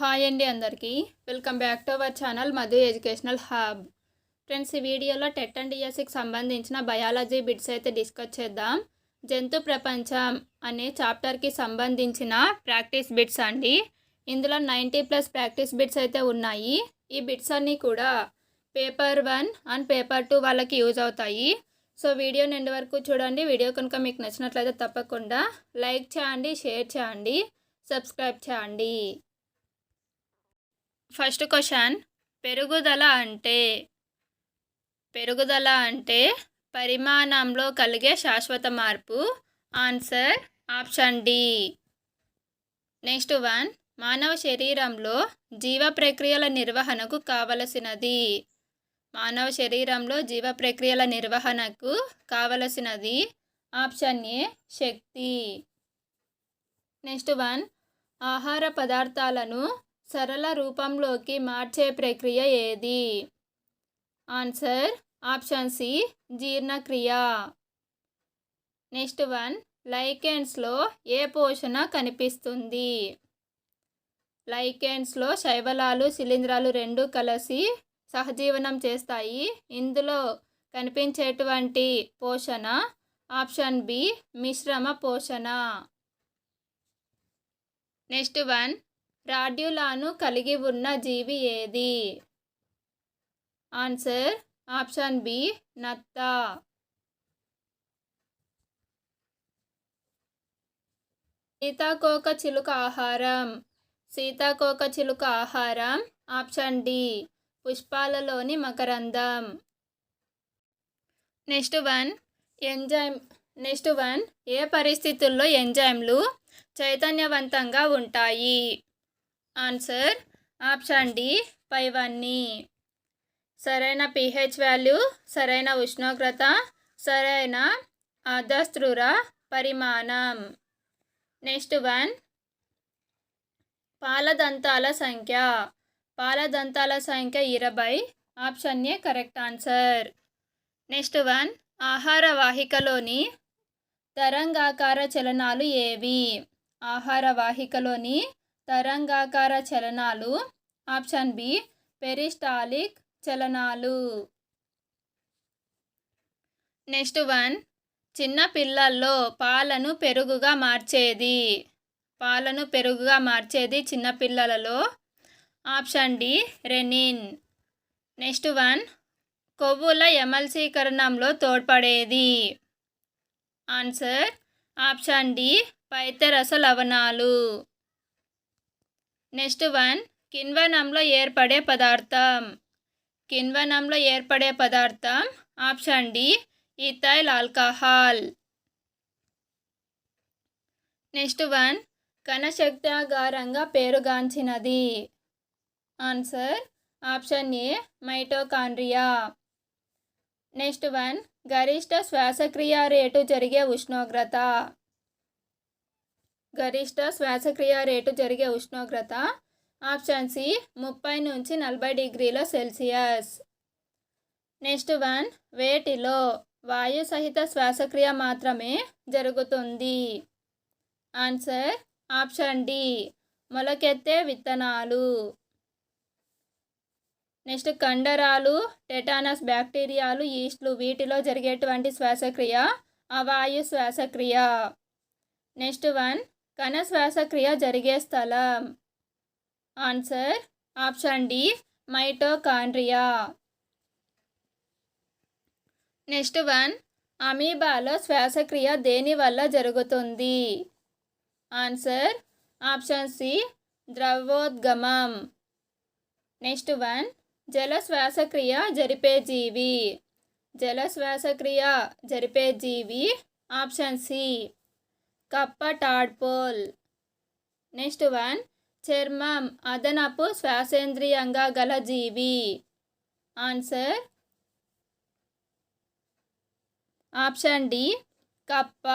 Hi అండి అందరికీ. Welcome back to our channel Madhu educational hub. Friends ఈ వీడియోలో టెట్ అండ్ డిఎస్సికి సంబంధించిన బయాలజీ బిట్స్ అయితే డిస్కస్ చేద్దాం. జంతు ప్రపంచం అనే చాప్టర్కి సంబంధించిన ప్రాక్టీస్ బిట్స్ అండి. ఇందులో నైంటీ ప్లస్ ప్రాక్టీస్ బిట్స్ అయితే ఉన్నాయి. ఈ బిట్స్ అన్నీ కూడా paper one and paper two వాళ్ళకి యూజ్ అవుతాయి. సో వీడియో నిండి వరకు చూడండి. వీడియో కనుక మీకు నచ్చినట్లయితే తప్పకుండా లైక్ చేయండి షేర్ చేయండి సబ్స్క్రైబ్ చేయండి. ఫస్ట్ క్వశ్చన్ పెరుగుదల అంటే పెరుగుదల అంటే పరిమాణంలో కలిగే శాశ్వత మార్పు? Answer option D. Next one మానవ శరీరంలో జీవ ప్రక్రియల నిర్వహణకు కావలసినది. మానవ శరీరంలో జీవ ప్రక్రియల నిర్వహణకు కావలసినది. ఆప్షన్ ఏ శక్తి. నెక్స్ట్ వన్ ఆహార పదార్థాలను సరళ రూపంలోకి మార్చే ప్రక్రియ ఏది? ఆన్సర్ ఆప్షన్ సి జీర్ణక్రియ. నెక్స్ట్ వన్ లైకెన్స్లో ఏ పోషణ కనిపిస్తుంది? లైకెన్స్లో శైవలాలు శిలీంధ్రాలు రెండు కలిసి సహజీవనం చేస్తాయి. ఇందులో కనిపించేటువంటి పోషణ ఆప్షన్ బి మిశ్రమ పోషణ. నెక్స్ట్ వన్ రాడ్యులాను కలిగి ఉన్న జీవి ఏది? ఆన్సర్ ఆప్షన్ బి నత్త. సీతాకోక చిలుక ఆహారం. సీతాకోక చిలుక ఆహారం ఆప్షన్ డి పుష్పాలలోని మకరందం. Next one enzyme next one ఏ పరిస్థితుల్లో ఎంజైమ్లు చైతన్యవంతంగా ఉంటాయి? ఆన్సర్ ఆప్షన్ డి పైవన్నీ. సరైన పిహెచ్ వాల్యూ సరైన ఉష్ణోగ్రత సరైన అధస్త్రుర పరిమాణం. Next one. పాలదంతాల సంఖ్య. పాలదంతాల సంఖ్య ఇరవై. Option A correct answer. Next one. ఆహార వాహికలోని తరంగాకార చలనాలు ఏవి? ఆహార వాహికలోని తరంగాకార చలనాలు. ఆప్షన్ బి పెరిస్టాలిక్ చలనాలు. నెక్స్ట్ వన్ చిన్న పిల్లల్లో పాలను పెరుగుగా మార్చేది. పాలను పెరుగుగా మార్చేది చిన్న పిల్లలలో. Option D renin. Next one కొవ్వుల ఎమల్సీకరణంలో తోడ్పడేది. ఆన్సర్ ఆప్షన్ డి పైత్యరస లవణాలు. నెక్స్ట్ వన్ కిణ్వనంలో ఏర్పడే పదార్థం. కిణ్వనంలో ఏర్పడే పదార్థం option D ethyl alcohol. Next one కణశక్త్యాగారంగా పేరుగాంచినది. Answer option A mitochondria. Next one గరిష్ట శ్వాసక్రియ రేటు జరిగే ఉష్ణోగ్రత. గరిష్ట శ్వాసక్రియ రేటు జరిగే ఉష్ణోగ్రత ఆప్షన్ సి ముప్పై నుంచి నలభై డిగ్రీల సెల్సియస్. నెక్స్ట్ వన్ వేటిలో వాయు సహిత శ్వాసక్రియ మాత్రమే జరుగుతుంది? ఆన్సర్ ఆప్షన్ డి మొలకెత్తే విత్తనాలు. నెక్స్ట్ కండరాలు టెటానస్ బ్యాక్టీరియాలు ఈస్ట్లు వీటిలో జరిగేటువంటి శ్వాసక్రియ అవాయు శ్వాసక్రియ. నెక్స్ట్ వన్ కణ శ్వాసక్రియ జరిగే స్థలం. Answer option D mitochondria next one అమీబాలో శ్వాసక్రియ దేని వల్ల జరుగుతుంది? ఆన్సర్ ఆప్షన్ సి ద్రవోద్గమం నెక్స్ట్ వన్ జల శ్వాసక్రియ జరిపే జీవి. జల శ్వాసక్రియ జరిపే జీవి. ఆప్షన్ సి కప్ప టాడ్పోల్ నెక్స్ట్ వన్. చర్మం. అదనపు శ్వాసేంద్రియంగా గల జీవి. ఆన్సర్. Option D. కప్ప.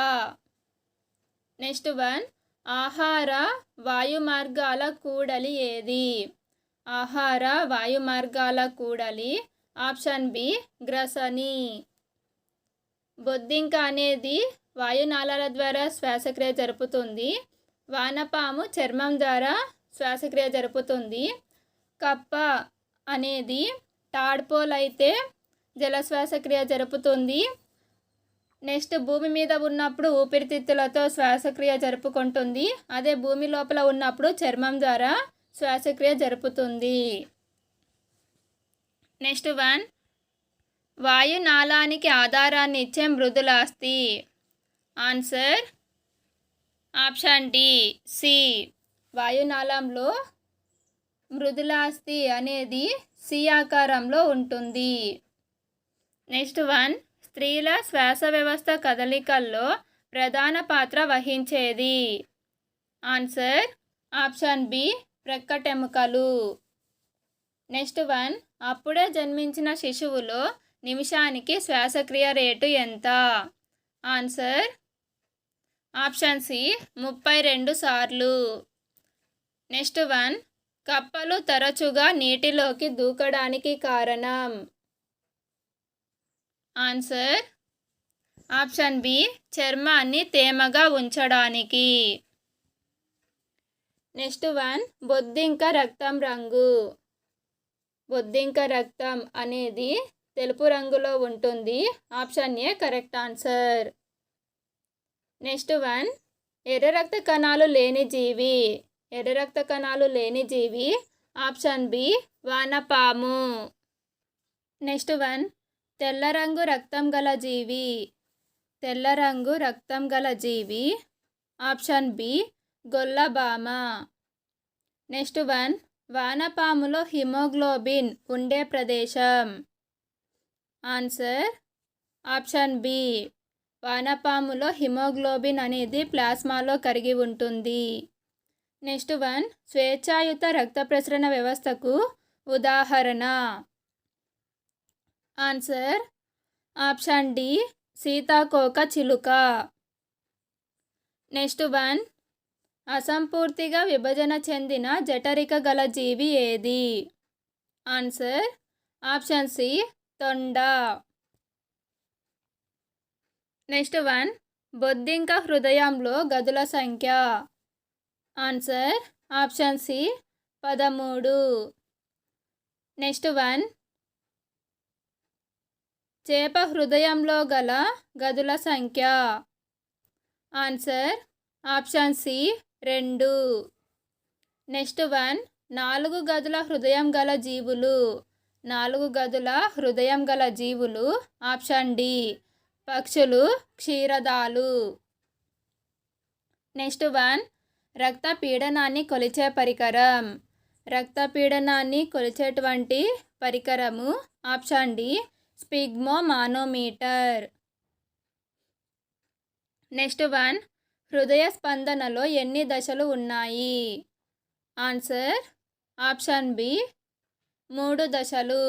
Next one. ఆహార వాయు మార్గాల కూడలి ఏది? ఆహార వాయు మార్గాల కూడలి. Option B. గ్రసని. బొద్దింక అనేది వాయునాళాల ద్వారా శ్వాసక్రియ జరుపుతుంది. వానపాము చర్మం ద్వారా శ్వాసక్రియ జరుపుతుంది. కప్ప అనేది టాడ్పోల్ అయితే జల శ్వాసక్రియ జరుపుతుంది. నెక్స్ట్ భూమి మీద ఉన్నప్పుడు ఊపిరితిత్తులతో శ్వాసక్రియ జరుపుకుంటుంది. అదే భూమి లోపల ఉన్నప్పుడు చర్మం ద్వారా శ్వాసక్రియ జరుపుతుంది. Next one. వాయునాళానికి ఆధారాన్ని ఇచ్చే మృదులాస్తి. Answer option D C. వాయునాళంలో మృదులాస్తి అనేది సి ఆకారంలో ఉంటుంది. నెక్స్ట్ వన్ స్త్రీల శ్వాస వ్యవస్థ కదలికల్లో ప్రధాన పాత్ర వహించేది. ఆన్సర్ ఆప్షన్ బి ప్రక్కటెముకలు. నెక్స్ట్ వన్ అప్పుడే జన్మించిన శిశువులో నిమిషానికి శ్వాసక్రియ రేటు ఎంత? ఆన్సర్ ఆప్షన్ సి ముప్పై రెండు సార్లు. నెక్స్ట్ వన్ కప్పలు తరచుగా నీటిలోకి దూకడానికి కారణం? ఆన్సర్ ఆప్షన్ బి చర్మాన్ని తేమగా ఉంచడానికి. నెక్స్ట్ వన్ బొద్దింక రక్తం రంగు. బొద్దింక రక్తం అనేది తెలుపు రంగులో ఉంటుంది. Option A correct answer. Next one. ఎర్ర రక్త కణాలు లేని జీవి. ఎర్ర రక్త కణాలు లేని జీవి. Option B వానపాము. Next one. తెల్ల రంగు రక్తం గల జీవి. తెల్ల రంగు రక్తం గల జీవి. Option B Gollabhama. Next one. వానపాములో haemoglobin ఉండే ప్రదేశం. Answer option B. వానపాములో హిమోగ్లోబిన్ అనేది ప్లాస్మాలో కరిగి ఉంటుంది. నెక్స్ట్ వన్ స్వేచ్ఛాయుత రక్త ప్రసరణ వ్యవస్థకు ఉదాహరణ. ఆన్సర్ ఆప్షన్ డి సీతాకోక చిలుక. నెక్స్ట్ వన్ అసంపూర్తిగా విభజన చెందిన జఠరిక గల జీవి ఏది? ఆన్సర్ ఆప్షన్ సి తొండ. నెక్స్ట్ వన్ బొద్దింక హృదయంలో గదుల సంఖ్య. ఆన్సర్ ఆప్షన్ సి పదమూడు. నెక్స్ట్ వన్ చేప హృదయంలో గల గదుల సంఖ్య. ఆన్సర్ ఆప్షన్ సి రెండు. నెక్స్ట్ వన్ నాలుగు గదుల హృదయం గల జీవులు. నాలుగు గదుల హృదయం గల జీవులు ఆప్షన్ డి. పక్షులు క్షీరదాలు. నెక్స్ట్ వన్ రక్త పీడనాన్ని కొలిచే పరికరం. రక్త పీడనాన్ని కొలిచేటువంటి పరికరము option D sphygmomanometer next one హృదయ స్పందనలో ఎన్ని దశలు ఉన్నాయి? ఆన్సర్ ఆప్షన్ బి మూడు దశలు.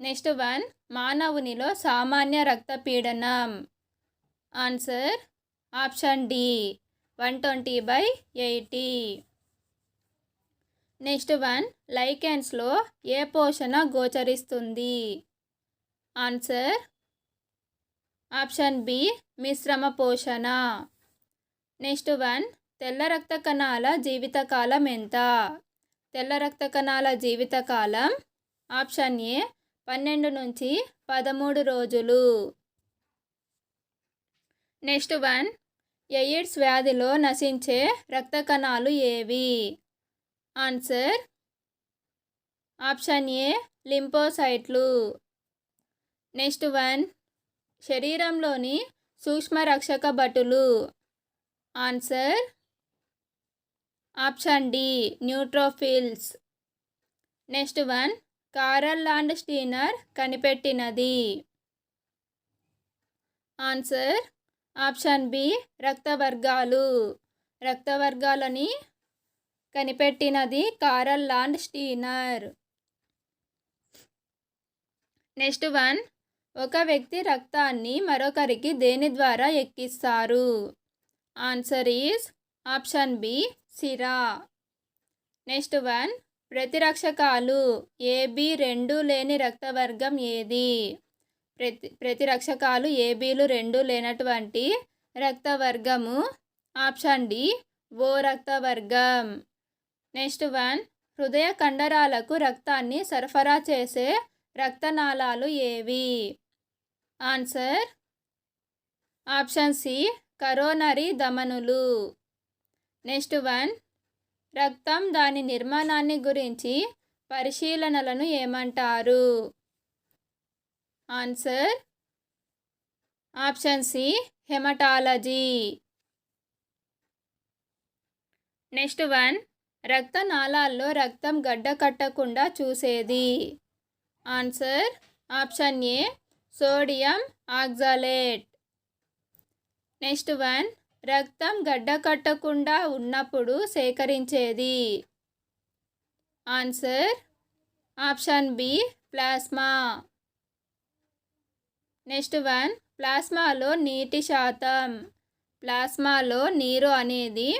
నెక్స్ట్ వన్ మానవునిలో సామాన్య రక్తపీడనం. Answer option D one twenty by eighty. Next one లైకెన్స్లో ఏ పోషణ గోచరిస్తుంది? ఆన్సర్ ఆప్షన్ బి మిశ్రమ పోషణ. నెక్స్ట్ వన్ తెల్ల రక్త కణాల జీవితకాలం ఎంత? తెల్ల రక్త కణాల జీవితకాలం ఆప్షన్ ఏ పన్నెండు నుంచి పదమూడు రోజులు. Next one. ఎయిడ్స్ వ్యాధిలో నశించే రక్త కణాలు ఏవి? Answer. Option A లింపోసైట్లు. Next one. శరీరంలోని సూక్ష్మ రక్షక భటులు answer. Option D neutrophils. Next one. Karl Landsteiner కనిపెట్టినది. Answer option B రక్తవర్గాలు. రక్తవర్గాలని కనిపెట్టినది Karl Landsteiner. Next one ఒక వ్యక్తి రక్తాన్ని మరొకరికి దేని ద్వారా ఎక్కిస్తారు? ఆన్సర్ ఈజ్ ఆప్షన్ బి సిరా. నెక్స్ట్ వన్ ప్రతిరక్షకాలు ఏబి రెండు లేని రక్తవర్గం ఏది? ప్రతి ప్రతిరక్షకాలు ఏబీలు రెండు లేనటువంటి రక్తవర్గము. ఆప్షన్ డి ఓ రక్తవర్గం. నెక్స్ట్ వన్ హృదయ కండరాలకు రక్తాన్ని సరఫరా చేసే రక్తనాళాలు ఏవి? ఆన్సర్ ఆప్షన్ సి కరోనరీ ధమనులు నెక్స్ట్ వన్ రక్తం దాని నిర్మాణాన్ని గురించి పరిశీలనలను ఏమంటారు? Answer. Option C haematology. Next one రక్తనాళాల్లో రక్తం గడ్డ కట్టకుండా చూసేది. Answer option A sodium oxalate next one రక్తం గడ్డకట్టకుండా ఉన్నప్పుడు సేకరించేది. Answer option B plasma. Next one ప్లాస్మాలో నీటి శాతం. ప్లాస్మాలో నీరు అనేది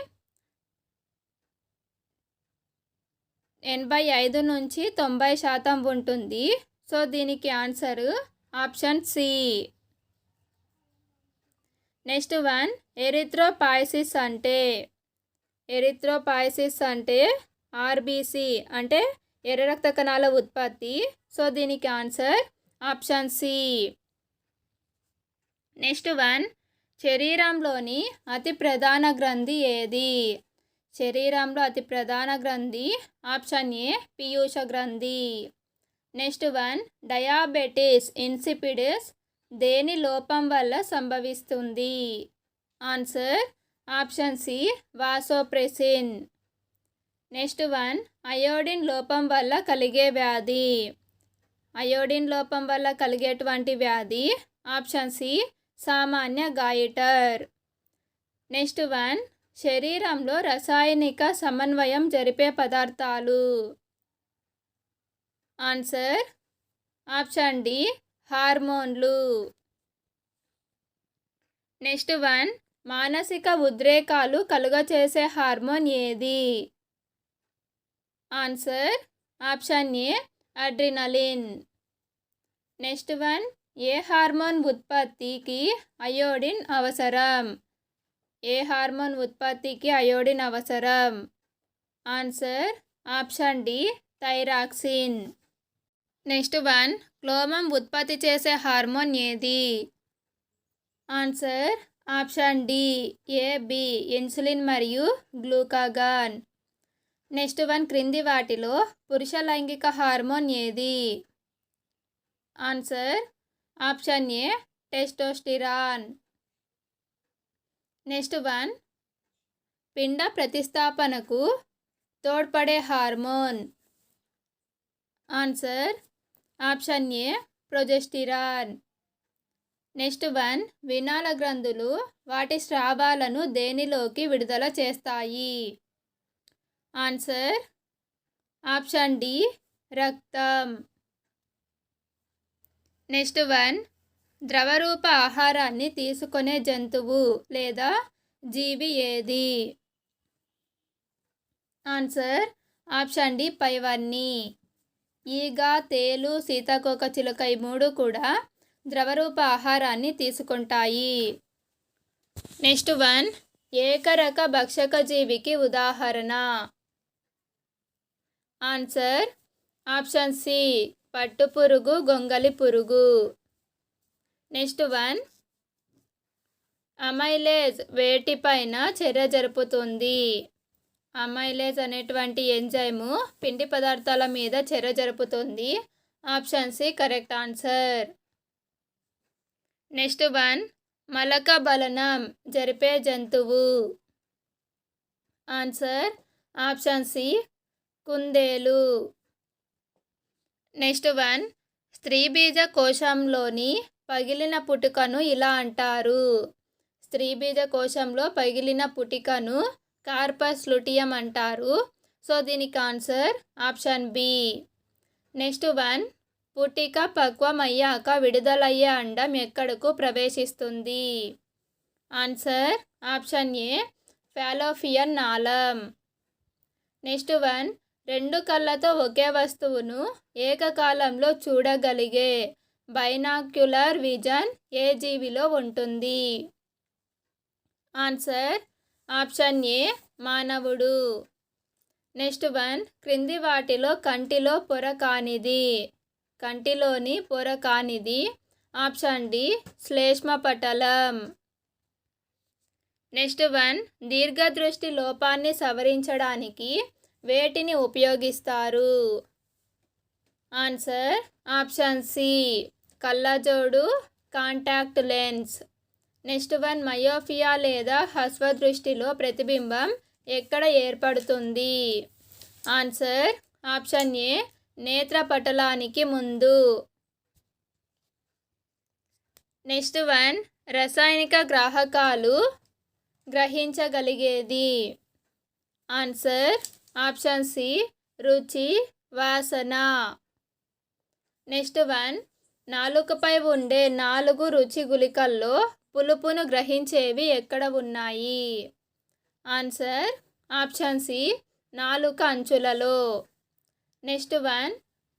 ఎనభై ఐదు నుంచి తొంభై శాతం ఉంటుంది. సో దీనికి answer option C. Next one erythropoiesis అంటే ఎరిథ్రోపాయసిస్ అంటే ఆర్బీసీ అంటే ఎర్ర రక్త కణాల ఉత్పత్తి. సో దీనికి answer option C. Next one శరీరంలోని అతి ప్రధాన గ్రంథి ఏది? శరీరంలో అతి ప్రధాన గ్రంథి ఆప్షన్ ఏ పీయూష గ్రంథి. నెక్స్ట్ వన్ డయాబెటీస్ ఇన్సిపిడిస్ దేని లోపం వల్ల సంభవిస్తుంది? Answer option C vasopressin. Next one iodine లోపం వల్ల కలిగే వ్యాధి. అయోడిన్ లోపం వల్ల కలిగేటువంటి వ్యాధి ఆప్షన్ సి సామాన్య గాయిటర్. నెక్స్ట్ వన్ శరీరంలో రసాయనిక సమన్వయం జరిపే పదార్థాలు. ఆన్సర్ ఆప్షన్ డి హార్మోన్లు. నెక్స్ట్ వన్ మానసిక ఉద్రేకాలు కలుగచేసే హార్మోన్ ఏది? Answer option A adrenaline. Next one A hormone ఉత్పత్తికి అయోడిన్ అవసరం? ఏ హార్మోన్ ఉత్పత్తికి అయోడిన్ అవసరం? Answer option D thyroxine. Next one క్లోమం ఉత్పత్తి చేసే హార్మోన్ ఏది? Answer option D AB insulin మరియు గ్లూకాగాన్. నెక్స్ట్ వన్ క్రింది వాటిలో పురుష లైంగిక హార్మోన్ ఏది? Answer option A testosterone. Next one పిండ ప్రతిస్థాపనకు తోడ్పడే hormone. Answer option A progesterone. Next one వినాల గ్రంథులు వాటి స్రావాలను దేనిలోకి విడుదల చేస్తాయి? ఆన్సర్ ఆప్షన్ డి రక్తం. నెక్స్ట్ వన్ ద్రవరూప ఆహారాన్ని తీసుకునే జంతువు లేదా జీవి ఏది? ఆన్సర్ ఆప్షన్ డి పైవన్నీ ఈగ తేలు సీతాకోక చిలుక ఈ మూడు కూడా ద్రవరూప ఆహారాన్ని తీసుకుంటాయి. నెక్స్ట్ వన్ ఏకరక భక్షక జీవికి ఉదాహరణ. ఆన్సర్ ఆప్షన్ సి పట్టు పురుగు గొంగలి పురుగు. నెక్స్ట్ వన్ అమైలేజ్ వేటిపైన చర్య జరుపుతుంది. అమైలేజ్ అనేటువంటి ఎంజైము పిండి పదార్థాల మీద చెర జరుపుతుంది. Option C correct answer. Next one మలక బలనం జరిపే జంతువు. ఆన్సర్ ఆప్షన్ సి కుందేలు. నెక్స్ట్ వన్ స్త్రీ బీజ కోశంలోని పగిలిన పుట్టుకను ఇలా అంటారు. స్త్రీ బీజ కోశంలో పగిలిన పుటికను కార్పస్ లుటియం అంటారు. సో దీనికి answer option B. Next one పుట్టిక పక్వమయ్యాక విడుదలయ్యే అండం ఎక్కడకు ప్రవేశిస్తుంది? ఆన్సర్ ఆప్షన్ ఏ ఫాలోఫియన్ నాళం నెక్స్ట్ వన్ రెండు కళ్ళతో ఒకే వస్తువును ఏకకాలంలో చూడగలిగే బైనాక్యులర్ విజన్ ఏ జీవిలో ఉంటుంది? ఆన్సర్ ఆప్షన్ ఏ మానవుడు. నెక్స్ట్ వన్ క్రింది వాటిలో కంటిలో పొర కానిది. కంటిలోని పొర కానిది. ఆప్షన్ డి శ్లేష్మ పటలం. నెక్స్ట్ వన్ దీర్ఘదృష్టి లోపాన్ని సవరించడానికి వేటిని ఉపయోగిస్తారు? ఆన్సర్ ఆప్షన్ సి కళ్ళజోడు contact lens. Next one myopia లేదా హస్వదృష్టిలో ప్రతిబింబం ఎక్కడ ఏర్పడుతుంది? ఆన్సర్ ఆప్షన్ ఏ నేత్రపటలానికి ముందు. నెక్స్ట్ వన్ రసాయనిక గ్రాహకాలు గ్రహించగలిగేది? ఆన్సర్ ఆప్షన్ సి రుచి వాసన. నెక్స్ట్ వన్ నాలుకపై ఉండే నాలుగు రుచి గుళికల్లో పులుపును గ్రహించేవి ఎక్కడ ఉన్నాయి? ఆన్సర్ ఆప్షన్ సి నాలుక అంచులలో. నెక్స్ట్ వన్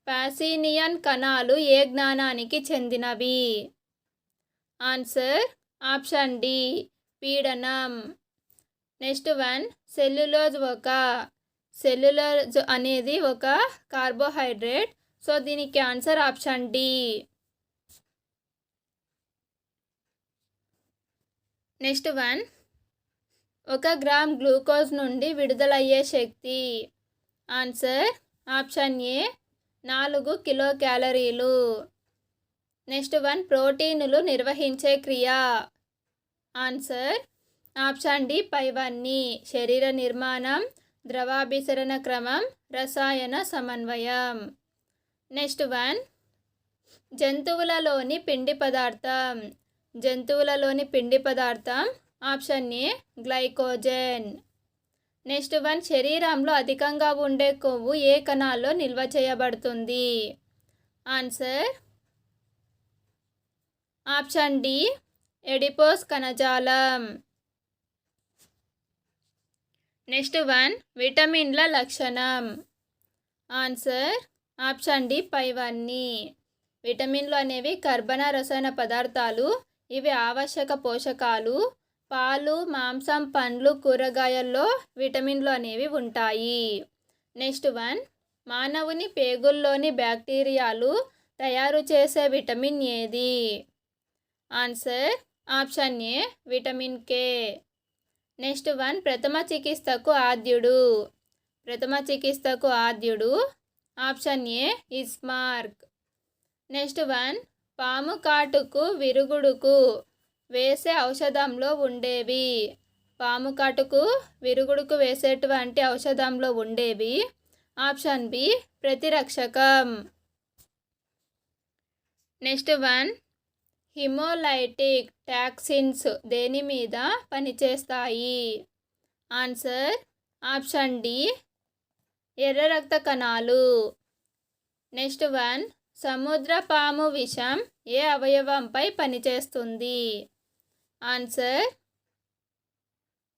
పాసినియన్ కణాలు ఏ జ్ఞానానికి చెందినవి? ఆన్సర్ ఆప్షన్ డి పీడనం. నెక్స్ట్ వన్ సెల్యులోజ్ ఒక. సెల్యులోజ్ అనేది ఒక కార్బోహైడ్రేట్. సో దీనికి answer option D. Next one. ఒక గ్రామ్ గ్లూకోజ్ నుండి విడుదలయ్యే శక్తి. ఆన్సర్ ఆప్షన్ ఏ నాలుగు కిలో క్యాలరీలు నెక్స్ట్ వన్ ప్రోటీనులు నిర్వహించే క్రియ. ఆన్సర్ ఆప్షన్ డి పైవన్నీ. శరీర నిర్మాణం ద్రవాభిసరణ క్రమం రసాయన సమన్వయం. నెక్స్ట్ వన్ జంతువులలోని పిండి పదార్థం. జంతువులలోని పిండి పదార్థం option A glycogen. Next one శరీరంలో అధికంగా ఉండే కొవ్వు ఏ కణాల్లో నిల్వ చేయబడుతుంది? ఆన్సర్ ఆప్షన్ డి ఎడిపోస్ కణజాలం. నెక్స్ట్ వన్ విటమిన్ల లక్షణం. ఆన్సర్ ఆప్షన్ డి పైవన్నీ. విటమిన్లు అనేవి కర్బన రసాయన పదార్థాలు ఇవి ఆవశ్యక పోషకాలు. పాలు మాంసం పండ్లు కూరగాయల్లో విటమిన్లు అనేవి ఉంటాయి. నెక్స్ట్ వన్ మానవుని పేగుల్లోని బ్యాక్టీరియాలు తయారు చేసే విటమిన్ ఏది? Answer option A vitamin K. Next one ప్రథమ చికిత్సకు ఆద్యుడు. ప్రథమ చికిత్సకు ఆద్యుడు. Option A Esmarch. Next one పాము కాటుకు విరుగుడుకు వేసే ఔషధంలో ఉండేవి. పాము కాటుకు విరుగుడుకు వేసేటువంటి ఔషధంలో ఉండేవి. ఆప్షన్ బి ప్రతిరక్షకం. నెక్స్ట్ వన్ హిమోలైటిక్ టాక్సిన్స్ దేని మీద పనిచేస్తాయి? ఆన్సర్ ఆప్షన్ డి ఎర్ర రక్త కణాలు. నెక్స్ట్ వన్ సముద్ర పాము విషం ఏ అవయవంపై పనిచేస్తుంది? ఆన్సర్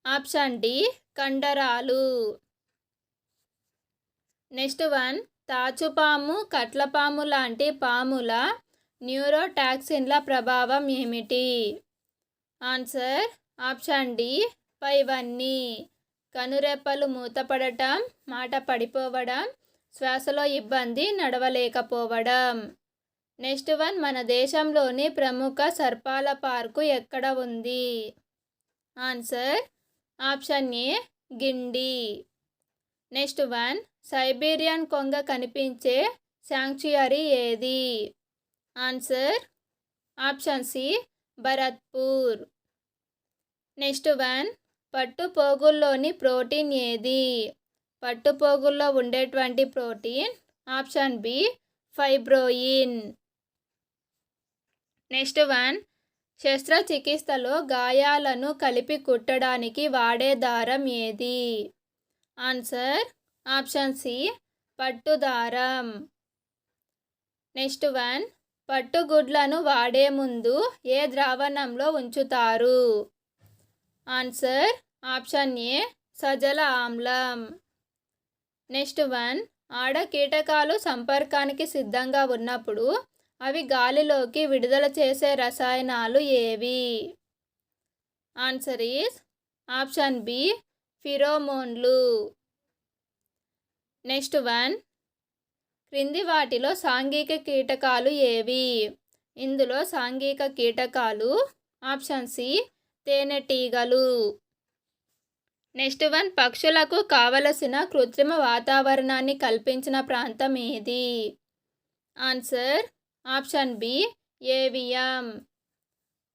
ఆప్షన్ డి కండరాలు. నెక్స్ట్ వన్ తాచుపాము కట్లపాము లాంటి పాముల న్యూరోటాక్సిన్ల ప్రభావం ఏమిటి? ఆన్సర్ ఆప్షన్ డి పైవన్నీ. కనురెప్పలు మూతపడటం మాట పడిపోవడం శ్వాసలో ఇబ్బంది నడవలేకపోవడం. నెక్స్ట్ వన్ మన దేశంలోని ప్రముఖ సర్పాల పార్కు ఎక్కడ ఉంది? Answer option A Guindy. Next one Siberian కొంగ కనిపించే శాంక్చుయరీ ఏది? Answer option C Bharatpur. Next one పట్టుపోగుల్లోని protein ఏది? పట్టుపోగుల్లో ఉండేటువంటి protein option B fibroin. Next one శస్త్రచికిత్సలో గాయాలను కలిపి కుట్టడానికి వాడే దారం ఏది? ఆన్సర్ ఆప్షన్ సి పట్టుదారం. నెక్స్ట్ వన్ పట్టుగుడ్లను వాడే ముందు ఏ ద్రావణంలో ఉంచుతారు? ఆన్సర్ ఆప్షన్ ఏ సజల ఆమ్లం. నెక్స్ట్ వన్ ఆడ కీటకాలు సంపర్కానికి సిద్ధంగా ఉన్నప్పుడు అవి గాలిలోకి విడుదల చేసే రసాయనాలు ఏవి? ఆన్సర్ ఈస్ ఆప్షన్ బి ఫిరోమోన్లు. నెక్స్ట్ వన్ క్రింది వాటిలో సాంఘిక కీటకాలు ఏవి? ఇందులో సాంఘిక కీటకాలు ఆప్షన్ సి తేనెటీగలు. నెక్స్ట్ వన్ పక్షులకు కావలసిన కృత్రిమ వాతావరణాన్ని కల్పించిన ప్రాంతం ఏది? ఆన్సర్ ఆప్షన్ బి ఏవియం.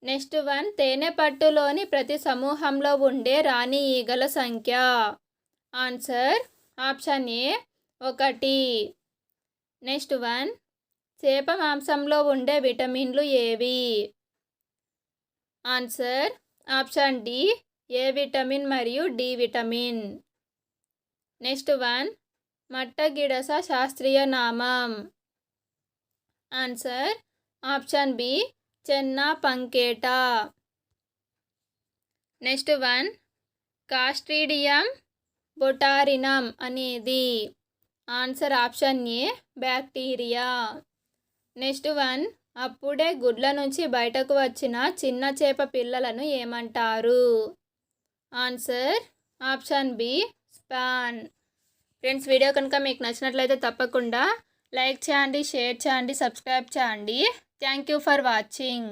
నెక్స్ట్ వన్ తేనె పట్టులోని ప్రతి సమూహంలో ఉండే రాణి ఈగల సంఖ్య. ఆన్సర్ ఆప్షన్ ఏ ఒకటి. నెక్స్ట్ వన్ చేప మాంసంలో ఉండే విటమిన్లు ఏవి? Answer option D A vitamin మరియు డి విటమిన్? నెక్స్ట్ వన్ మట్టగిడస శాస్త్రీయ నామం. Answer option B Channa punctata. Next one Clostridium botulinum అనేది. Answer option A bacteria. Next one అప్పుడే గుడ్ల నుంచి బయటకు వచ్చిన చిన్న చేప పిల్లలను ఏమంటారు? Answer option B spawn. Friends video కనుక మీకు నచ్చినట్లయితే తప్పకుండా లైక్ చేయండి షేర్ చేయండి సబ్స్క్రైబ్ చేయండి. Thank you for watching.